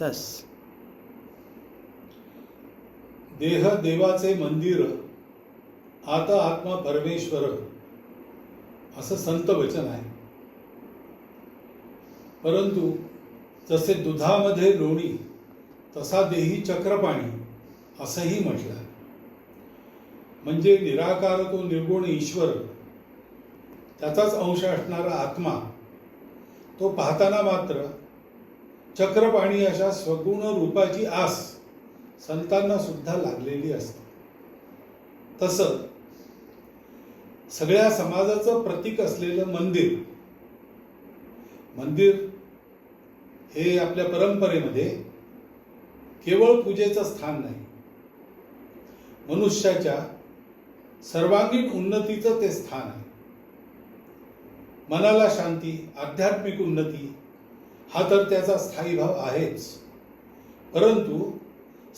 तस देह देवाचे मंदिर आता आत्मा परमेश्वर असं संत वचन आहे परंतु जसे दुधामध्ये लोणी तसा देही चक्रपाणी असंही म्हटलं आहे. म्हणजे निराकार तो निर्गुण ईश्वर त्याचाच अंश असणारा आत्मा तो पाहताना मात्र चक्रपाणी अशा स्वगुण रूपाची आस संतांना सुद्धा लागलेली असते. तसं सगळ्या समाजाचं प्रतीक असलेलं मंदिर मंदिर हे आपल्या परंपरेमध्ये केवळ पूजेचं स्थान नाही मनुष्याच्या सर्वांगीण उन्नतीचं ते स्थान आहे. मनाला शांती आध्यात्मिक उन्नती हा तर त्याचा स्थायी भाव आहेच. परंतु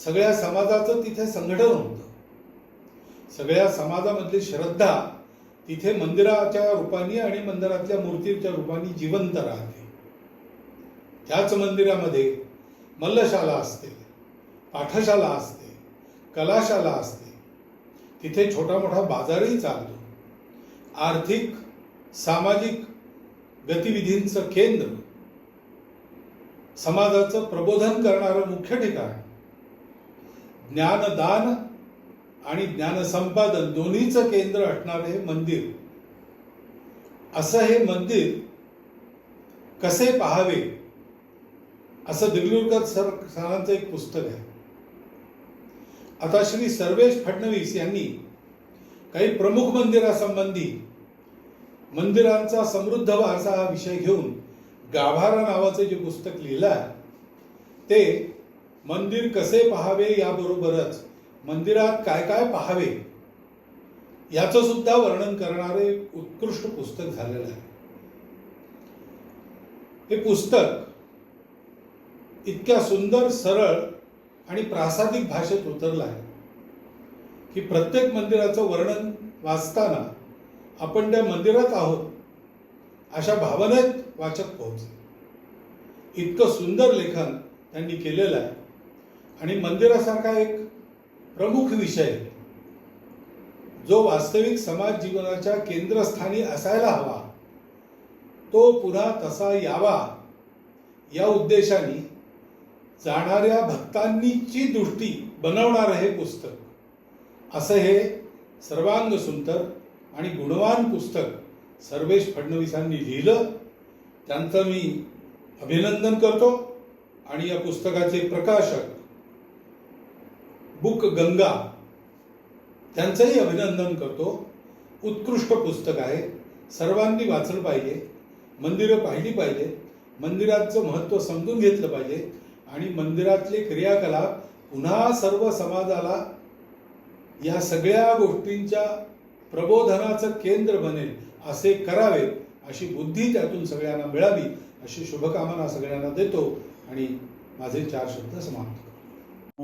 सगळ्या समाजाचं तिथे संघटन होतं. सगळ्या समाजामधली श्रद्धा तिथे मंदिराच्या रूपाने आणि मंदिरातल्या मूर्तीच्या रूपाने जिवंत राहते. त्याच मंदिरामध्ये मल्लशाला असते पाठशाला असते कलाशाला असते. तिथे छोटा मोठा बाजारही चालतो. आर्थिक सामाजिक गतिविधींचं केंद्र समाजाचं प्रबोधन करणारं मुख्य ठिकाण. ज्ञानदान आणि ज्ञानसंपादन दोन्हीचं केंद्र असणारं हे मंदिर. असं हे मंदिर कसे पाहावे? असं दिगलूरकर सर सरांचं एक पुस्तक आहे. आता श्री सर्वेश फडणवीस यांनी काही प्रमुख मंदिरासंबंधी मंदिरांचा समृद्ध वारसा हा विषय घेऊन गाभारा नावाचं जे पुस्तक लिहिलं आहे ते मंदिर कसे पहावे याबरोबरच मंदिरात काय काय पहावे याचं सुद्धा वर्णन करणारे उत्कृष्ट पुस्तक झालेलं आहे. हे पुस्तक इतक्या सुंदर सरळ आणि प्रासादिक भाषेत उतरलं आहे की प्रत्येक मंदिराचं वर्णन वाचताना आपण त्या मंदिरात आहोत अशा भावनेत वाचक पोहोच इतकं सुंदर लेखन त्यांनी केलेलं आहे. आणि मंदिरासारखा एक प्रमुख विषय. जो वास्तविक समाज जीवनाच्या केंद्रस्थानी असायला हवा तो पुन्हा तसा यावा या उद्देशाने जाणाऱ्या भक्तांनीची दृष्टी बनवणारं हे पुस्तक. असं हे सर्वांग सुंदर आणि गुणवान पुस्तक सर्वेश फडणवीसांनी लिहिलं. त्यांचं मी अभिनंदन करतो. आणि या पुस्तकाचे प्रकाशक बुक गंगा त्यांचंही अभिनंदन करतो. उत्कृष्ट पुस्तक आहे. सर्वांनी वाचलं पाहिजे. मंदिरं पाहिली पाहिजे. मंदिराचं महत्त्व समजून घेतलं पाहिजे. आणि मंदिरातले क्रियाकलाप पुन्हा सर्व समाजाला या सगळ्या गोष्टींच्या प्रबोधनाचं केंद्र बनेल. असे करावे अशी बुद्धी त्यातून सगळ्यांना मिळावी अशी शुभकामना सगळ्यांना देतो आणि माझे चार शब्द समाप्त